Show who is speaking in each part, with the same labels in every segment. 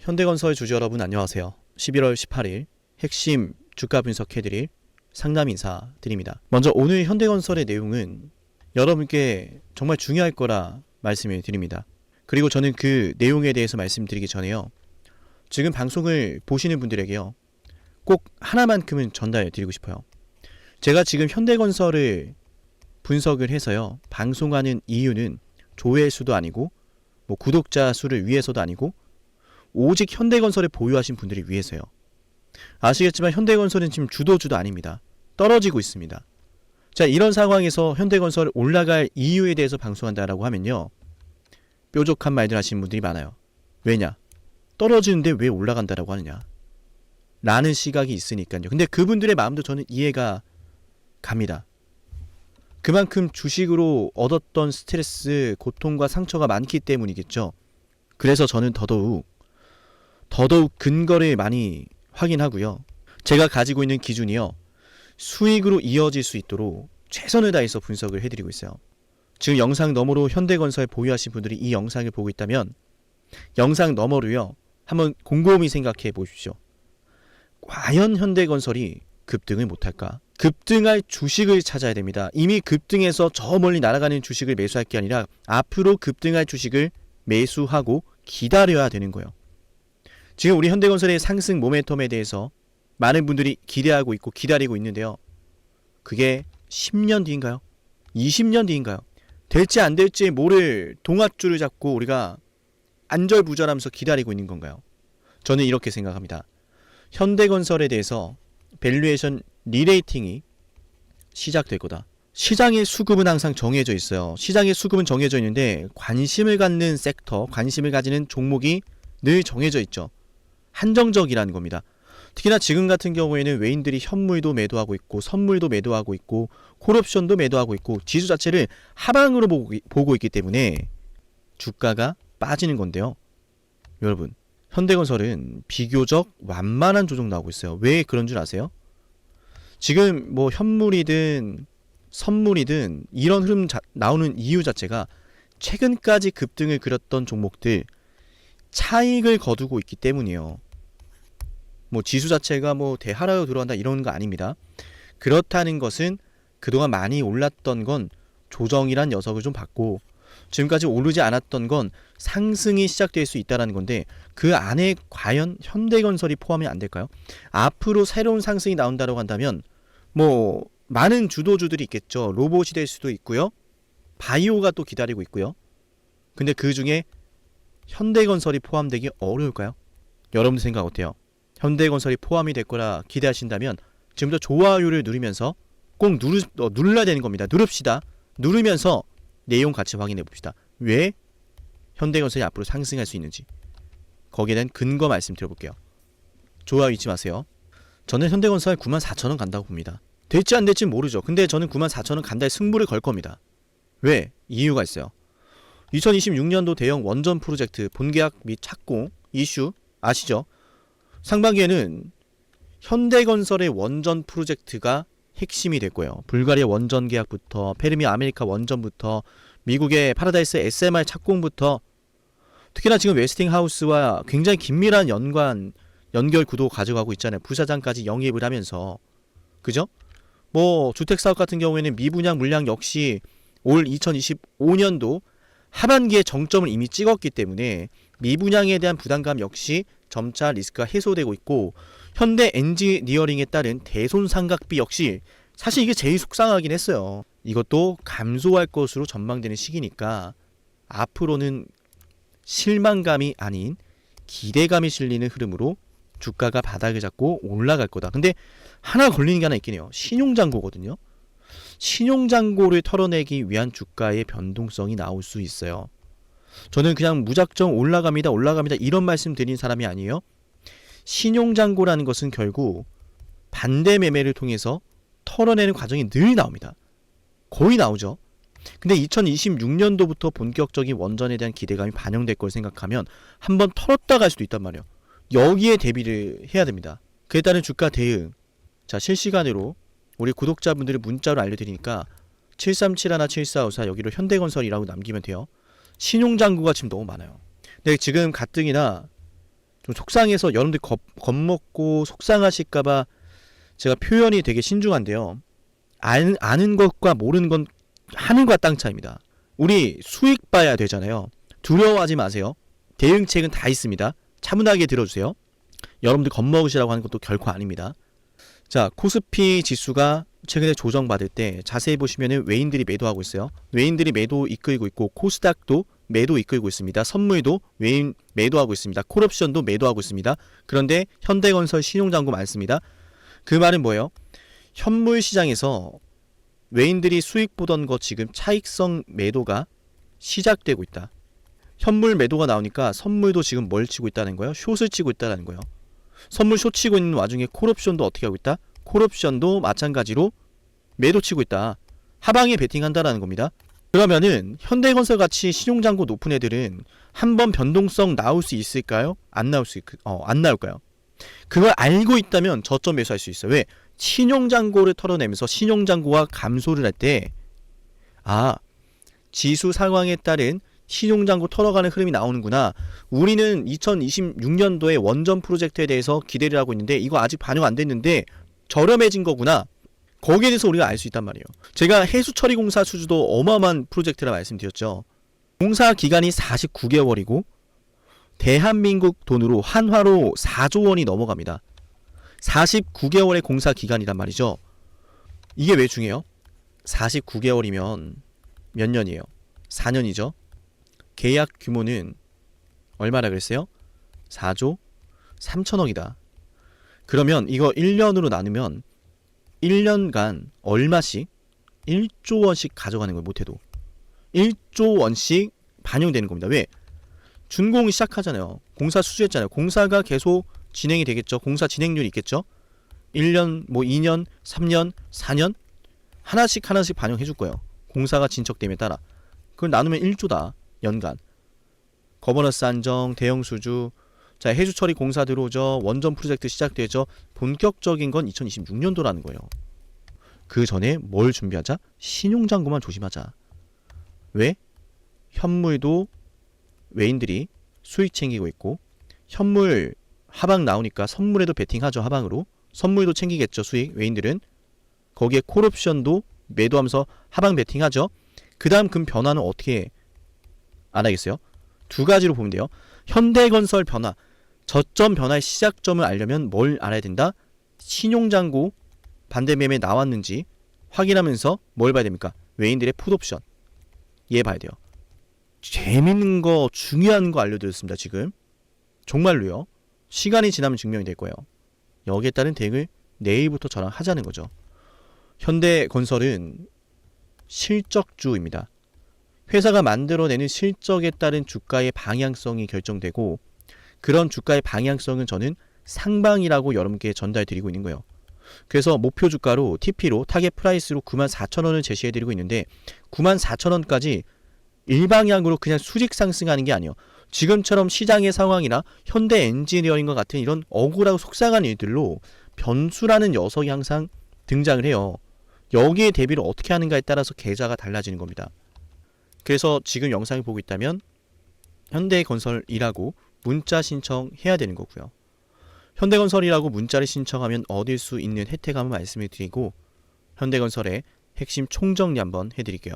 Speaker 1: 현대건설 주주 여러분 안녕하세요. 11월 18일 핵심 주가 분석해드릴 상담 인사 드립니다. 먼저 오늘 현대건설의 내용은 여러분께 정말 중요할 거라 말씀을 드립니다. 그리고 저는 그 내용에 대해서 말씀드리기 전에요. 지금 방송을 보시는 분들에게요. 꼭 하나만큼은 전달해 드리고 싶어요. 제가 지금 현대건설을 분석을 해서요. 방송하는 이유는 조회수도 아니고 뭐 구독자 수를 위해서도 아니고 오직 현대건설을 보유하신 분들이 위해서요. 아시겠지만 현대건설은 지금 주도주도 아닙니다. 떨어지고 있습니다. 자, 이런 상황에서 현대건설 올라갈 이유에 대해서 방송한다라고 하면요. 뾰족한 말들 하시는 분들이 많아요. 왜냐? 떨어지는데 왜 올라간다라고 하느냐? 라는 시각이 있으니까요. 근데 그분들의 마음도 저는 이해가 갑니다. 그만큼 주식으로 얻었던 스트레스, 고통과 상처가 많기 때문이겠죠. 그래서 저는 더더욱 더더욱 근거를 많이 확인하고요. 제가 가지고 있는 기준이요. 수익으로 이어질 수 있도록 최선을 다해서 분석을 해드리고 있어요. 지금 영상 너머로 현대건설 보유하신 분들이 이 영상을 보고 있다면 영상 너머로요. 한번 곰곰이 생각해 보십시오. 과연 현대건설이 급등을 못할까? 급등할 주식을 찾아야 됩니다. 이미 급등해서 저 멀리 날아가는 주식을 매수할 게 아니라 앞으로 급등할 주식을 매수하고 기다려야 되는 거예요. 지금 우리 현대건설의 상승 모멘텀에 대해서 많은 분들이 기대하고 있고 기다리고 있는데요. 그게 10년 뒤인가요? 20년 뒤인가요? 될지 안 될지 모를 동아줄을 잡고 우리가 안절부절하면서 기다리고 있는 건가요? 저는 이렇게 생각합니다. 현대건설에 대해서 밸류에이션 리레이팅이 시작될 거다. 시장의 수급은 항상 정해져 있어요. 시장의 수급은 정해져 있는데 관심을 갖는 섹터, 관심을 가지는 종목이 늘 정해져 있죠. 한정적이라는 겁니다. 특히나 지금 같은 경우에는 외인들이 현물도 매도하고 있고 선물도 매도하고 있고 콜옵션도 매도하고 있고 지수 자체를 하방으로 보고, 보고 있기 때문에 주가가 빠지는 건데요. 여러분, 현대건설은 비교적 완만한 조정 나오고 있어요. 왜 그런 줄 아세요? 지금 뭐 현물이든 선물이든 이런 흐름 자, 나오는 이유 자체가 최근까지 급등을 그렸던 종목들 차익을 거두고 있기 때문이에요. 뭐 지수 자체가 뭐 대하락으로 들어간다 이런 거 아닙니다. 그렇다는 것은 그동안 많이 올랐던 건 조정이란 녀석을 좀 받고 지금까지 오르지 않았던 건 상승이 시작될 수 있다라는 건데 그 안에 과연 현대건설이 포함이 안 될까요? 앞으로 새로운 상승이 나온다고 한다면 뭐 많은 주도주들이 있겠죠. 로봇이 될 수도 있고요. 바이오가 또 기다리고 있고요. 근데 그 중에 현대건설이 포함되기 어려울까요? 여러분들 생각 어때요? 현대건설이 포함이 될 거라 기대하신다면 지금부터 좋아요를 누르면서 꼭 누르, 어, 눌러야 되는 겁니다. 누릅시다. 누르면서 내용 같이 확인해 봅시다. 왜 현대건설이 앞으로 상승할 수 있는지 거기에 대한 근거 말씀드려볼게요. 좋아요 잊지 마세요. 저는 현대건설 9만 4천 원 간다고 봅니다. 될지 안 될지 모르죠. 근데 저는 9만 4천 원 간다에 승부를 걸 겁니다. 왜? 이유가 있어요. 2026년도 대형 원전 프로젝트 본계약 및 착공 이슈 아시죠? 상반기에는 현대건설의 원전 프로젝트가 핵심이 될 거예요. 불가리아 원전 계약부터 페르미 아메리카 원전부터 미국의 파라다이스 SMR 착공부터 특히나 지금 웨스팅하우스와 굉장히 긴밀한 연관 연결 구도 가져가고 있잖아요. 부사장까지 영입을 하면서 그죠? 뭐 주택 사업 같은 경우에는 미분양 물량 역시 올 2025년도 하반기에 정점을 이미 찍었기 때문에 미분양에 대한 부담감 역시 점차 리스크가 해소되고 있고 현대 엔지니어링에 따른 대손 상각비 역시 사실 이게 제일 속상하긴 했어요. 이것도 감소할 것으로 전망되는 시기니까 앞으로는 실망감이 아닌 기대감이 실리는 흐름으로 주가가 바닥을 잡고 올라갈 거다. 근데 하나 걸리는 게 하나 있긴 해요. 신용장고거든요. 신용장고를 털어내기 위한 주가의 변동성이 나올 수 있어요. 저는 그냥 무작정 올라갑니다, 올라갑니다 이런 말씀 드린 사람이 아니에요. 신용장고라는 것은 결국 반대 매매를 통해서 털어내는 과정이 늘 나옵니다. 거의 나오죠. 근데 2026년도부터 본격적인 원전에 대한 기대감이 반영될 걸 생각하면 한번 털었다 갈 수도 있단 말이에요. 여기에 대비를 해야 됩니다. 그에 따른 주가 대응. 자, 실시간으로 우리 구독자분들이 문자로 알려드리니까 7371, 7454 여기로 현대건설이라고 남기면 돼요. 신용장구가 지금 너무 많아요. 근데 지금 가뜩이나 좀 속상해서 여러분들 겁, 겁먹고 속상하실까봐 제가 표현이 되게 신중한데요. 안, 아는 것과 모르는 건 하늘과 땅 차이입니다. 우리 수익 봐야 되잖아요. 두려워하지 마세요. 대응책은 다 있습니다. 차분하게 들어주세요. 여러분들 겁먹으시라고 하는 것도 결코 아닙니다. 자, 코스피 지수가 최근에 조정받을 때 자세히 보시면은 외인들이 매도하고 있어요. 외인들이 매도 이끌고 있고 코스닥도 매도 이끌고 있습니다. 선물도 외인 매도하고 있습니다. 콜옵션도 매도하고 있습니다. 그런데 현대건설 신용장고 많습니다. 그 말은 뭐예요? 현물 시장에서 외인들이 수익 보던 거 지금 차익성 매도가 시작되고 있다. 현물 매도가 나오니까 선물도 지금 뭘 치고 있다는 거예요? 숏을 치고 있다는 거예요. 선물 숏 치고 있는 와중에 콜옵션도 어떻게 하고 있다? 콜옵션도 마찬가지로 매도 치고 있다. 하방에 베팅한다라는 겁니다. 그러면은 현대건설 같이 신용장고 높은 애들은 한번 변동성 나올 수 있을까요? 안 나올 수 있, 어, 안 나올까요? 그걸 알고 있다면 저점 매수할 수 있어요. 왜? 신용장고를 털어내면서 신용장고가 감소를 할 때, 아, 지수 상황에 따른 신용장고 털어가는 흐름이 나오는구나. 우리는 2026년도에 원전 프로젝트에 대해서 기대를 하고 있는데, 이거 아직 반영 안 됐는데, 저렴해진 거구나. 거기에 대해서 우리가 알 수 있단 말이에요. 제가 해수 처리 공사 수주도 어마어마한 프로젝트라 말씀드렸죠. 공사 기간이 49개월이고 대한민국 돈으로 한화로 4조 원이 넘어갑니다. 49개월의 공사 기간이란 말이죠. 이게 왜 중요해요? 49개월이면 몇 년이에요? 4년이죠. 계약 규모는 얼마나 그랬어요? 4조 3천억이다. 그러면 이거 1년으로 나누면 1년간 얼마씩 1조 원씩 가져가는 거예요. 못해도 1조 원씩 반영되는 겁니다. 왜? 준공이 시작하잖아요. 공사 수주했잖아요. 공사가 계속 진행이 되겠죠. 공사 진행률이 있겠죠. 1년, 뭐 2년, 3년, 4년 하나씩 하나씩 반영해 줄 거예요. 공사가 진척됨에 따라. 그걸 나누면 1조다. 연간. 거버넌스 안정, 대형 수주, 자, 해주 처리 공사 들어오죠. 원전 프로젝트 시작되죠. 본격적인 건 2026년도라는 거예요. 그 전에 뭘 준비하자? 신용장고만 조심하자. 왜? 현물도 외인들이 수익 챙기고 있고 현물 하방 나오니까 선물에도 베팅하죠 하방으로 선물도 챙기겠죠 수익 외인들은 거기에 콜옵션도 매도하면서 하방 베팅하죠 그 다음 그 변화는 어떻게 알아야겠어요? 두 가지로 보면 돼요. 현대건설 변화. 저점 변화의 시작점을 알려면 뭘 알아야 된다? 신용장고 반대매매 나왔는지 확인하면서 뭘 봐야 됩니까? 외인들의 풋옵션 얘 봐야 돼요. 재밌는 거 중요한 거 알려드렸습니다 지금. 정말로요. 시간이 지나면 증명이 될 거예요. 여기에 따른 대응을 내일부터 저랑 하자는 거죠. 현대건설은 실적주입니다 회사가 만들어내는 실적에 따른 주가의 방향성이 결정되고 그런 주가의 방향성은 저는 상방이라고 여러분께 전달드리고 있는 거예요 그래서 목표 주가로 TP로 타겟 프라이스로 94,000원을 제시해 드리고 있는데 94,000원까지 일방향으로 그냥 수직 상승하는 게 아니에요. 지금처럼 시장의 상황이나 현대 엔지니어링과 같은 이런 억울하고 속상한 일들로 변수라는 녀석이 항상 등장을 해요. 여기에 대비를 어떻게 하는가에 따라서 계좌가 달라지는 겁니다. 그래서 지금 영상을 보고 있다면 현대건설이라고 문자 신청해야 되는 거고요. 현대건설이라고 문자를 신청하면 얻을 수 있는 혜택 한번 말씀을 드리고 현대건설의 핵심 총정리 한번 해드릴게요.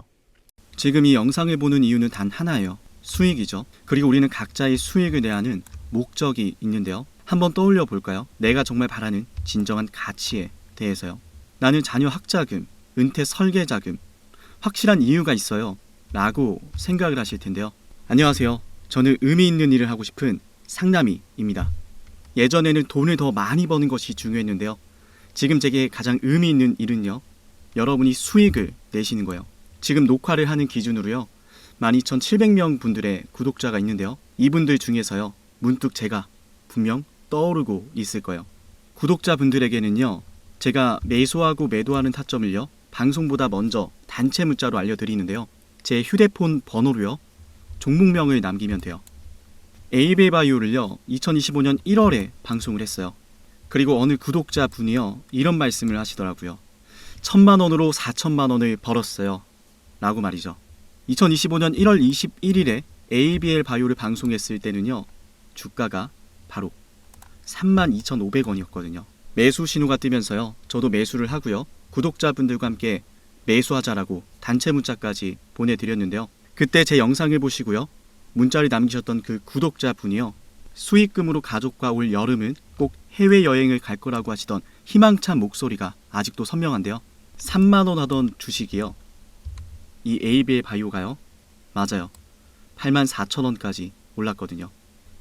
Speaker 2: 지금 이 영상을 보는 이유는 단 하나예요. 수익이죠. 그리고 우리는 각자의 수익을 내야 하는 목적이 있는데요. 한번 떠올려 볼까요? 내가 정말 바라는 진정한 가치에 대해서요. 나는 자녀 학자금, 은퇴 설계자금, 확실한 이유가 있어요. 라고 생각을 하실 텐데요. 안녕하세요. 저는 의미 있는 일을 하고 싶은 상남이입니다. 예전에는 돈을 더 많이 버는 것이 중요했는데요. 지금 제게 가장 의미 있는 일은요. 여러분이 수익을 내시는 거예요. 지금 녹화를 하는 기준으로요. 12,700명 분들의 구독자가 있는데요. 이분들 중에서요. 문득 제가 분명 떠오르고 있을 거예요. 구독자분들에게는요. 제가 매수하고 매도하는 타점을요. 방송보다 먼저 단체 문자로 알려드리는데요. 제 휴대폰 번호로요. 종목명을 남기면 돼요. 에이베 바이오를요. 2025년 1월에 방송을 했어요. 그리고 어느 구독자 분이요. 이런 말씀을 하시더라고요. 천만 원으로 4천만 원을 벌었어요. 라고 말이죠. 2025년 1월 21일에 ABL 바이오를 방송했을 때는요. 주가가 바로 32,500원이었거든요. 매수 신호가 뜨면서요. 저도 매수를 하고요. 구독자분들과 함께 매수하자라고 단체 문자까지 보내드렸는데요. 그때 제 영상을 보시고요. 문자를 남기셨던 그 구독자 분이요. 수익금으로 가족과 올 여름은 꼭 해외여행을 갈 거라고 하시던 희망찬 목소리가 아직도 선명한데요. 3만원 하던 주식이요. 이 ABL 바이오가요. 맞아요. 8만 4천 원까지 올랐거든요.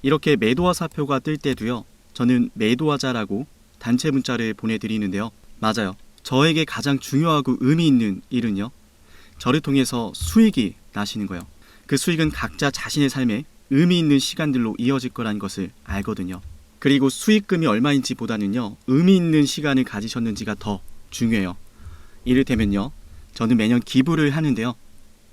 Speaker 2: 이렇게 매도와 사표가 뜰 때도요. 저는 매도하자라고 단체 문자를 보내드리는데요. 맞아요. 저에게 가장 중요하고 의미 있는 일은요. 저를 통해서 수익이 나시는 거예요. 그 수익은 각자 자신의 삶에 의미 있는 시간들로 이어질 거라는 것을 알거든요. 그리고 수익금이 얼마인지 보다는요. 의미 있는 시간을 가지셨는지가 더 중요해요. 이를테면요. 저는 매년 기부를 하는데요.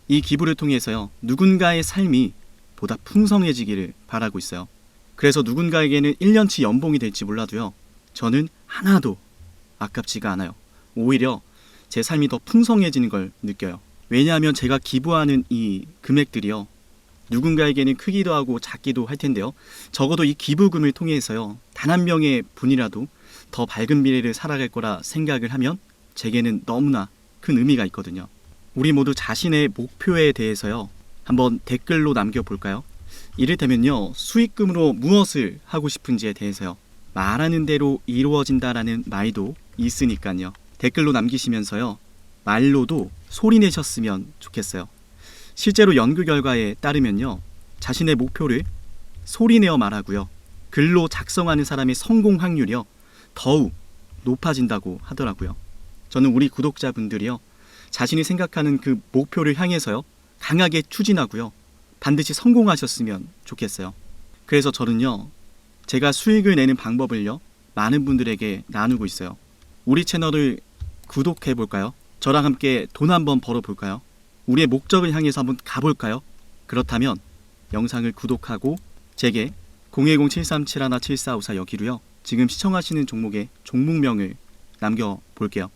Speaker 2: 이 기부를 통해서요. 누군가의 삶이 보다 풍성해지기를 바라고 있어요. 그래서 누군가에게는 1년치 연봉이 될지 몰라도요. 저는 하나도 아깝지가 않아요. 오히려 제 삶이 더 풍성해지는 걸 느껴요. 왜냐하면 제가 기부하는 이 금액들이요. 누군가에게는 크기도 하고 작기도 할 텐데요. 적어도 이 기부금을 통해서요. 단 한 명의 분이라도 더 밝은 미래를 살아갈 거라 생각을 하면 제게는 너무나 큰 의미가 있거든요. 우리 모두 자신의 목표에 대해서요. 한번 댓글로 남겨볼까요? 이를테면요. 수익금으로 무엇을 하고 싶은지에 대해서요. 말하는 대로 이루어진다라는 말도 있으니까요. 댓글로 남기시면서요. 말로도 소리 내셨으면 좋겠어요. 실제로 연구 결과에 따르면요. 자신의 목표를 소리내어 말하고요. 글로 작성하는 사람의 성공 확률이요. 더욱 높아진다고 하더라고요. 저는 우리 구독자분들이요. 자신이 생각하는 그 목표를 향해서요. 강하게 추진하고요. 반드시 성공하셨으면 좋겠어요. 그래서 저는요. 제가 수익을 내는 방법을요. 많은 분들에게 나누고 있어요. 우리 채널을 구독해 볼까요? 저랑 함께 돈 한번 벌어 볼까요? 우리의 목적을 향해서 한번 가볼까요? 그렇다면 영상을 구독하고 제게 010-7371-7454 여기로요. 지금 시청하시는 종목의 종목명을 남겨 볼게요.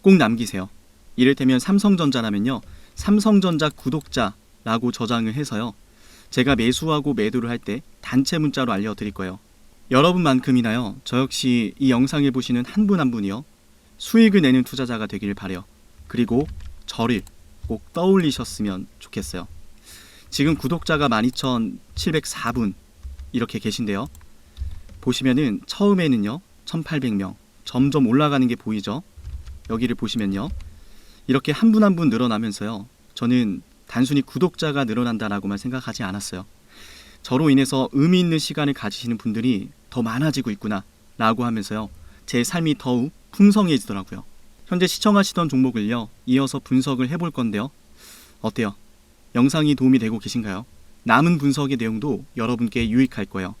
Speaker 2: 꼭 남기세요. 이를테면 삼성전자라면요. 삼성전자 구독자라고 저장을 해서요. 제가 매수하고 매도를 할 때 단체 문자로 알려드릴 거예요. 여러분만큼이나요. 저 역시 이 영상을 보시는 한 분한 분이요. 수익을 내는 투자자가 되기를 바래요. 그리고 저를 꼭 떠올리셨으면 좋겠어요. 지금 구독자가 12,704분 이렇게 계신데요. 보시면은 처음에는요. 1,800명 점점 올라가는 게 보이죠? 여기를 보시면요. 이렇게 한 분 한분 늘어나면서요. 저는 단순히 구독자가 늘어난다라고만 생각하지 않았어요. 저로 인해서 의미 있는 시간을 가지시는 분들이 더 많아지고 있구나 라고 하면서요. 제 삶이 더욱 풍성해지더라고요. 현재 시청하시던 종목을요. 이어서 분석을 해볼 건데요. 어때요? 영상이 도움이 되고 계신가요? 남은 분석의 내용도 여러분께 유익할 거예요.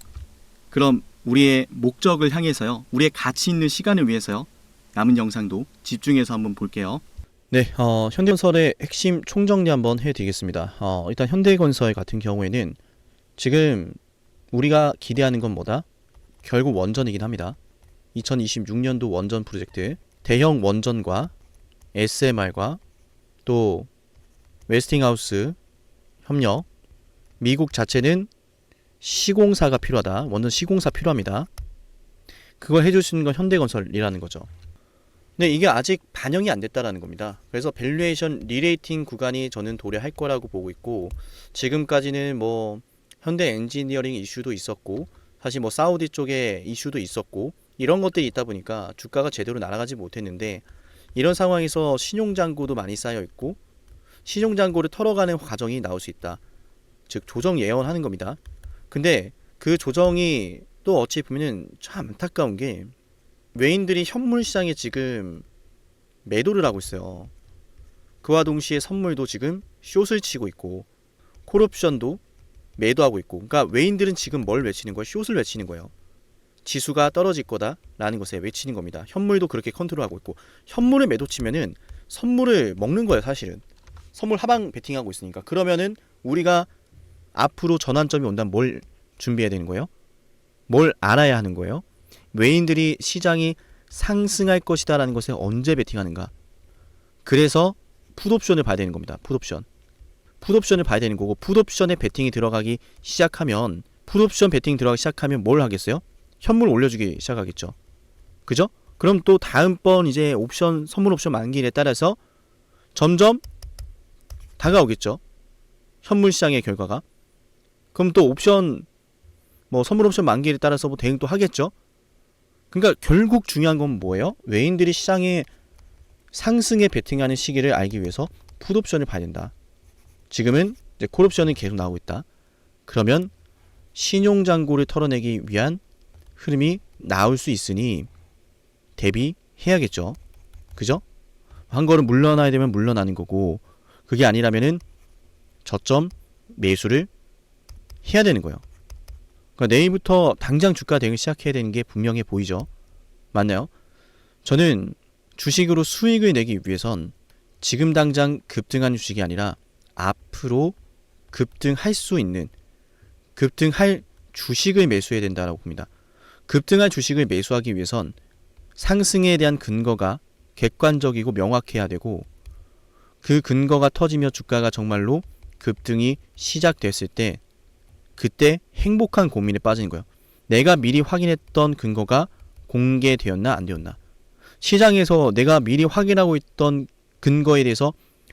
Speaker 2: 그럼 우리의 목적을 향해서요. 우리의 가치 있는 시간을 위해서요. 남은 영상도 집중해서 한번 볼게요.
Speaker 1: 네, 어, 현대건설의 핵심 총정리 한번 해드리겠습니다. 어, 일단 현대건설 같은 경우에는 지금 우리가 기대하는 건 뭐다? 결국 원전이긴 합니다. 2026년도 원전 프로젝트, 대형 원전과 SMR과 또 웨스팅하우스 협력, 미국 자체는 시공사가 필요하다. 원전 시공사 필요합니다. 그걸 해줄 수 있는 건 현대건설이라는 거죠. 근데 이게 아직 반영이 안 됐다라는 겁니다. 그래서 밸류에이션 리레이팅 구간이 저는 도래할 거라고 보고 있고 지금까지는 뭐 현대 엔지니어링 이슈도 있었고 사실 뭐 사우디 쪽에 이슈도 있었고 이런 것들이 있다 보니까 주가가 제대로 날아가지 못했는데 이런 상황에서 신용잔고도 많이 쌓여 있고 신용잔고를 털어가는 과정이 나올 수 있다. 즉 조정 예언하는 겁니다. 근데 그 조정이 또 어찌 보면은 참 안타까운 게 외인들이 현물 시장에 지금 매도를 하고 있어요. 그와 동시에 선물도 지금 숏을 치고 있고 콜옵션도 매도하고 있고 그러니까 외인들은 지금 뭘 외치는 거예요? 숏을 외치는 거예요. 지수가 떨어질 거다라는 것에 외치는 겁니다. 현물도 그렇게 컨트롤하고 있고 현물을 매도 치면은 선물을 먹는 거예요, 사실은. 선물 하방 베팅하고 있으니까. 그러면은 우리가 앞으로 전환점이 온다면 뭘 준비해야 되는 거예요? 뭘 알아야 하는 거예요? 외인들이 시장이 상승할 것이다라는 것에 언제 베팅하는가? 그래서 풋옵션을 봐야 되는 겁니다. 풋옵션. 풋옵션을 봐야 되는 거고 풋옵션에 베팅이 들어가기 시작하면 풋옵션 베팅 들어가기 시작하면 뭘 하겠어요? 현물 올려주기 시작하겠죠. 그죠? 그럼 또 다음번 이제 옵션 선물 옵션 만기일에 따라서 점점 다가오겠죠. 현물 시장의 결과가. 그럼 또 옵션 뭐 선물 옵션 만기일에 따라서 뭐 대응 또 하겠죠. 그러니까 결국 중요한 건 뭐예요? 외인들이 시장에 상승에 베팅하는 시기를 알기 위해서 풋옵션을 봐야 된다. 지금은 이제 콜옵션이 계속 나오고 있다. 그러면 신용장고를 털어내기 위한 흐름이 나올 수 있으니 대비해야겠죠. 그죠? 한 걸음 물러나야 되면 물러나는 거고 그게 아니라면은 저점 매수를 해야 되는 거예요. 그러니까 내일부터 당장 주가 대응을 시작해야 되는 게 분명해 보이죠. 맞나요? 저는 주식으로 수익을 내기 위해선 지금 당장 급등하는 주식이 아니라 앞으로 급등할 수 있는 급등할 주식을 매수해야 된다라고 봅니다. 급등할 주식을 매수하기 위해선 상승에 대한 근거가 객관적이고 명확해야 되고 그 근거가 터지며 주가가 정말로 급등이 시작됐을 때 그때 행복한 고민에 빠지는 거예요. 내가 미리 확인했던 근거가 공개되었나 안 되었나. 시장에서 내가 미리 확인하고 있던 근거에 대해서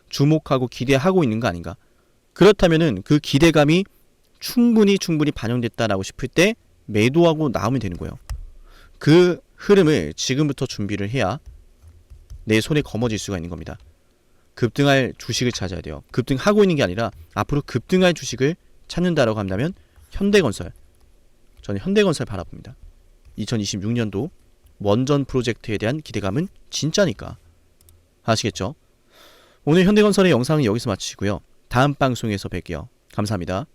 Speaker 1: 주목하고 기대하고 있는 거 아닌가. 그렇다면은 그 기대감이 충분히 충분히 반영됐다라고 싶을 때 매도하고 나오면 되는 거예요. 그 흐름을 지금부터 준비를 해야 내 손에 거머쥘 수가 있는 겁니다. 급등할 주식을 찾아야 돼요. 급등하고 있는 게 아니라 앞으로 급등할 주식을 찾는다라고 한다면 현대건설. 저는 현대건설 바라봅니다. 2026년도 원전 프로젝트에 대한 기대감은 진짜니까. 아시겠죠? 오늘 현대건설의 영상은 여기서 마치고요. 다음 방송에서 뵐게요. 감사합니다.